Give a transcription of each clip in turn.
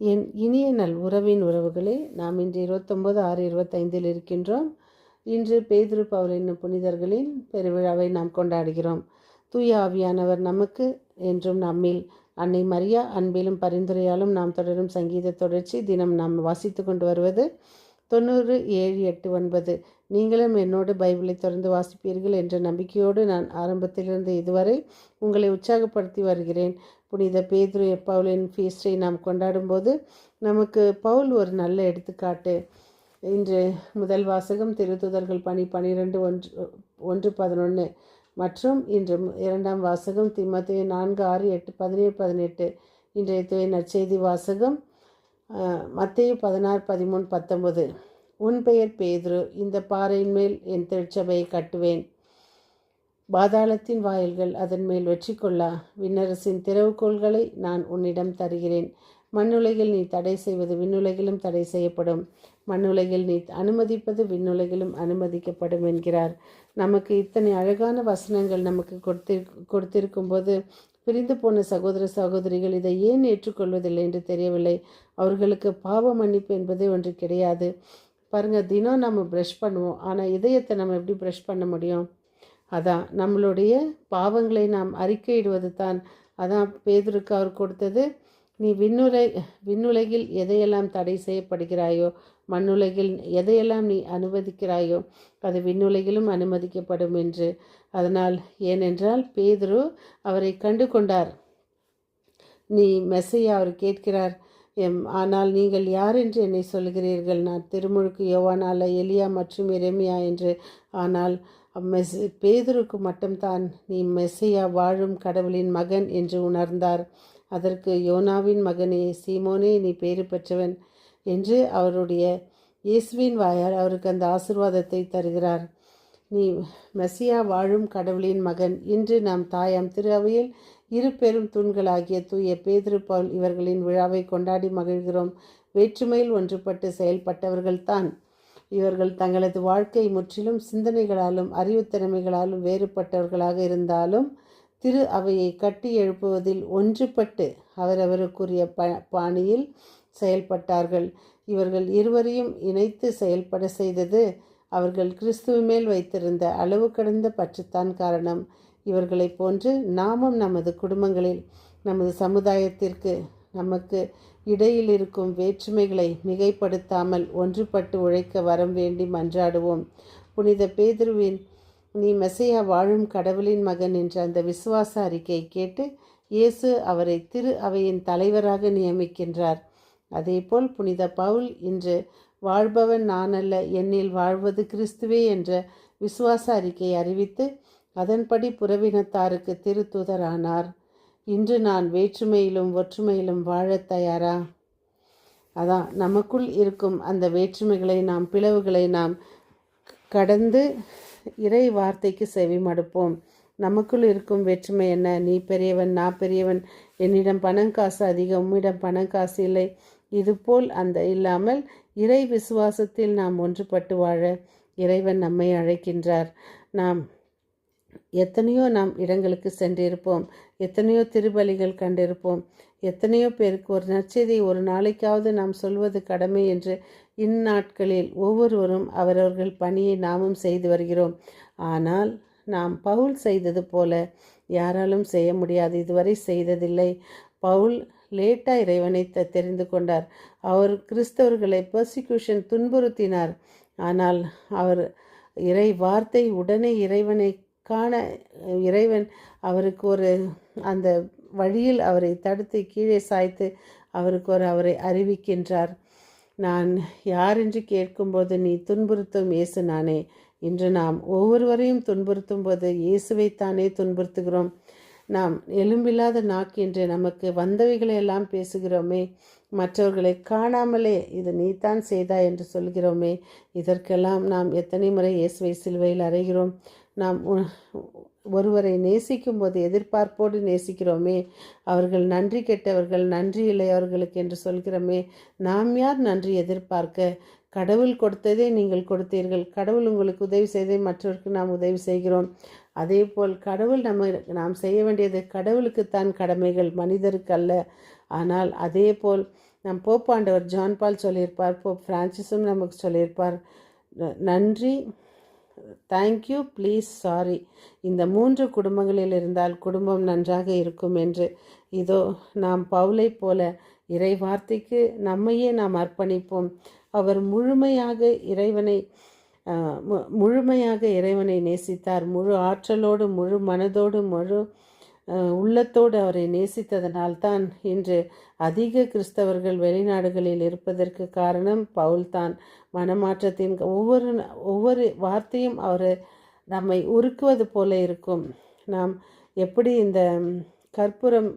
என் இனிய நல் உறவின் உறவுகளே நாம் இன்று இருபத்தொம்பது ஆறு இருபத்தைந்தில் இருக்கின்றோம். இன்று பேதுரு பவுல் என்னும் புனிதர்களின் பெருவிழாவை நாம் கொண்டாடுகிறோம். தூய ஆவியானவர் நமக்கு என்றும் நம்மில் அன்னை மரியா அன்பிலும் பரிந்துரையாலும் நாம் தொடரும் சங்கீத தொடர்ச்சி தினம் நாம் வாசித்து கொண்டு வருவது தொண்ணூறு ஏழு எட்டு ஒன்பது. நீங்களும் என்னோடு பைபிளை தொடர்ந்து வாசிப்பீர்கள் என்ற நம்பிக்கையோடு நான் ஆரம்பத்திலிருந்து இதுவரை உங்களை உற்சாகப்படுத்தி வருகிறேன். புனித பேதுரு பவுலின் ஃபீஸ்டை நாம் கொண்டாடும்போது நமக்கு பவுல் ஒரு நல்ல எடுத்துக்காட்டு. இன்று முதல் வாசகம் திருத்துதர்கள் பணி பனிரெண்டு ஒன்று ஒன்று பதினொன்று மற்றும் இன்று இரண்டாம் வாசகம் திம்மத்தைய நான்கு ஆறு எட்டு பதினேழு பதினெட்டு. இன்றைய துறை நற்செய்தி வாசகம் மத்திய பதினாறு பதிமூணு பத்தொன்பது. உன் பெயர் பேதுரு இந்த பாறையின் மேல் என் திருச்சபையை கட்டுவேன். பாதாளத்தின் வாயில்கள் அதன் மேல் வெற்றி கொள்ளா. விண்ணரசின் திறவுகோள்களை நான் உன்னிடம் தருகிறேன். மண்ணுலகில் நீ தடை செய்வது விண்ணுலகிலும் தடை செய்யப்படும். மண்ணுலகில் நீ அனுமதிப்பது விண்ணுலகிலும் அனுமதிக்கப்படும் என்கிறார். நமக்கு இத்தனை அழகான வசனங்கள் நமக்கு கொடுத்திரு கொடுத்திருக்கும் போது பிரிந்து போன சகோதர சகோதரிகள் இதை ஏன் ஏற்றுக்கொள்வதில்லை என்று தெரியவில்லை. அவர்களுக்கு பாவ மன்னிப்பு என்பதே ஒன்று கிடையாது. பாருங்கள் தினம் நம்ம ப்ரஷ் பண்ணுவோம். ஆனால் இதயத்தை நம்ம எப்படி ப்ரஷ் பண்ண முடியும்? அதான் நம்மளுடைய பாவங்களை நாம் அறிக்கையிடுவது தான். அதான் பேதருக்கு அவர் கொடுத்தது. நீ விண்ணுலை விண்ணுலகில் எதையெல்லாம் தடை செய்யப்படுகிறாயோ மண்ணுலகில் எதையெல்லாம் நீ அனுமதிக்கிறாயோ அது விண்ணுலகிலும் அனுமதிக்கப்படும் என்று. அதனால் ஏனென்றால் பேதுரு அவரை கண்டு கொண்டார் நீ மெஸ்ஸையா அவர் கேட்கிறார் எம் ஆனால் நீங்கள் யார் என்று என்னை சொல்கிறீர்கள்? நான் திருமுழுக்கு யோவானால எலியா மற்றும் எரேமியா என்று. ஆனால் மெஸ் பேதுருக்கு மட்டும்தான் நீ மெஸ்ஸையா வாழும் கடவுளின் மகன் என்று உணர்ந்தார். அதற்கு யோனாவின் மகனே சீமோனே நீ பேறு பெற்றவன் என்று அவருடைய இயேசுவின் வாயால் அவருக்கு அந்த ஆசிர்வாதத்தை தருகிறார். நீ மெசியா வாழும் கடவுளின் மகன். இன்று நாம் தாயாம் திரு அவையில் இரு பெரும் தூண்களாகிய தூய பேதிரு பவுல் இவர்களின் விழாவை கொண்டாடி மகிழ்கிறோம். வேற்றுமையில் ஒன்றுபட்டு செயல்பட்டவர்கள்தான் இவர்கள் தங்களது வாழ்க்கை முற்றிலும் சிந்தனைகளாலும் அறிவுத்திறமைகளாலும் வேறுபட்டவர்களாக இருந்தாலும் திரு அவையை கட்டி எழுப்புவதில் ஒன்றுபட்டு அவரவருக்குரிய ப பாணியில் செயல்பட்டார்கள். இவர்கள் இருவரையும் இணைத்து செயல்பட செய்தது அவர்கள் கிறிஸ்துவ மேல் வைத்திருந்த அளவு கடந்த பற்றுத்தான் காரணம். இவர்களைப் போன்று நாமும் நமது குடும்பங்களில் நமது சமுதாயத்திற்கு நமக்கு இடையில் இருக்கும் வேற்றுமைகளை மிகைப்படுத்தாமல் ஒன்றுபட்டு உழைக்க வரம் வேண்டி மன்றாடுவோம். புனித பேதுருவின் நீ மெசையா வாழும் கடவுளின் மகன் என்ற அந்த விசுவாச அறிக்கையை கேட்டு இயேசு அவரை திரு அவையின் தலைவராக நியமிக்கின்றார். அதேபோல் புனித பவுல் இன்று வாழ்பவன் நான் அல்ல என்னில் வாழ்வது கிறிஸ்துவே என்ற விசுவாச அறிக்கையை அறிவித்து அதன்படி புறவினத்தாருக்கு திருத்துதரானார். இன்று நான் வேற்றுமையிலும் ஒற்றுமையிலும் வாழத் தயாரா? அதான் நமக்குள் இருக்கும் அந்த வேற்றுமைகளை நாம் பிளவுகளை நாம் கடந்து இறை வார்த்தைக்கு செவி மடுப்போம். நமக்குள் இருக்கும் வேற்றுமை என்ன? நீ பெரியவன் நான் பெரியவன். என்னிடம் பணம் காசு அதிகம் உம்மிடம் பணம் காசு இல்லை. இதுபோல் அந்த இல்லாமல் இறை விசுவாசத்தில் நாம் ஒன்றுபட்டு வாழ இறைவன் நம்மை அழைக்கின்றார். நாம் எத்தனையோ நாம் இடங்களுக்கு சென்றிருப்போம். எத்தனையோ திருபலிகள் கண்டிருப்போம். எத்தனையோ பேருக்கு ஒரு நற்செய்தியை ஒரு நாளைக்காவது நாம் சொல்வது கடமை என்று இந்நாட்களில் ஒவ்வொருவரும் அவரவர்கள் பணியை நாமும் செய்து வருகிறோம். ஆனால் நாம் பவுல் செய்தது போல யாராலும் செய்ய முடியாது. இதுவரை செய்ததில்லை. பவுல் லேட்டாக இறைவனை தெரிந்து கொண்டார். அவர் கிறிஸ்தவர்களை பர்சிக்யூஷன் துன்புறுத்தினார். ஆனால் அவர் இறை வார்த்தை உடனே இறைவனை காண இறைவன் அவருக்கு ஒரு அந்த வழியில் அவரை தடுத்து கீழே சாய்த்து அவருக்கு ஒரு அவரை அறிவிக்கின்றார். நான் யார் என்று கேட்கும்போது நீ துன்புறுத்தும் இயேசு நானே இன்று நாம் ஒவ்வொருவரையும் துன்புறுத்தும் போது இயேசுவைத்தானே துன்புறுத்துகிறோம். நாம் எலும்பில்லாத நாக்கு என்று நமக்கு வந்தவைகளை எல்லாம் பேசுகிறோமே மற்றவர்களை காணாமலே இது நீதான் செய்தா என்று சொல்கிறோமே இதற்கெல்லாம் நாம் எத்தனை முறை இயேசுவை சிலுவையில் அறைகிறோம்? நாம் ஒருவரை நேசிக்கும் போது எதிர்பார்ப்போடு நேசிக்கிறோமே அவர்கள் நன்றி கெட்டவர்கள் நன்றி இல்லை அவர்களுக்கு என்று சொல்கிறோமே நாம் யார் நன்றி எதிர்பார்க்க? கடவுள் கொடுத்ததே நீங்கள் கொடுத்தீர்கள் கடவுள் உங்களுக்கு உதவி செய்தே மற்றவருக்கு நாம் உதவி செய்கிறோம். அதே போல் கடவுள் நம்ம நாம் செய்ய வேண்டியது கடவுளுக்குத்தான் கடமைகள் மனிதருக்கு அல்ல. ஆனால் அதே போல் நம் போப்பாண்டவர் ஜான் பால் சொல்லியிருப்பார் போப் பிரான்சிஸும் நமக்கு சொல்லியிருப்பார் நன்றி தேங்க்யூ ப்ளீஸ் சாரி இந்த மூன்று குடும்பங்களில் இருந்தால் குடும்பம் நன்றாக இருக்கும் என்று. இதோ நாம் பவுலை போல இறை வார்த்தைக்கு நம்மையே நாம் அர்ப்பணிப்போம். அவர் முழுமையாக இறைவனை முழுமையாக இறைவனை நேசித்தார். முழு ஆற்றலோடு முழு மனதோடு முழு உள்ளத்தோடு அவரை நேசித்ததனால் தான் இன்று அதிக கிறிஸ்தவர்கள் வெளிநாடுகளில் இருப்பதற்கு காரணம் பவுல்தான் மனமாற்றத்தின் ஒவ்வொரு ஒவ்வொரு வார்த்தையும் அவர் நம்மை உருக்குவது போல இருக்கும். நாம் எப்படி இந்த கற்பூரம்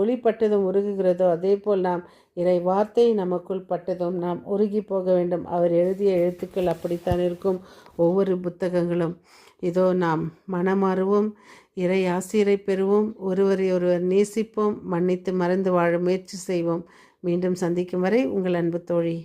ஒளிப்பட்டதும் உருகுகிறதோ அதே போல் நாம் இறை வார்த்தை நமக்குள் பட்டதும் நாம் உருகி போக வேண்டும். அவர் எழுதிய எழுத்துக்கள் அப்படித்தான் இருக்கும் ஒவ்வொரு புத்தகங்களும். இதோ நாம் மனமாறுவோம் இறை ஆசிரியரை பெறுவோம் ஒருவரை ஒருவர் நேசிப்போம் மன்னித்து மறந்து வாழ முயற்சி செய்வோம். மீண்டும் சந்திக்கும் வரை உங்கள் அன்பு தோழி.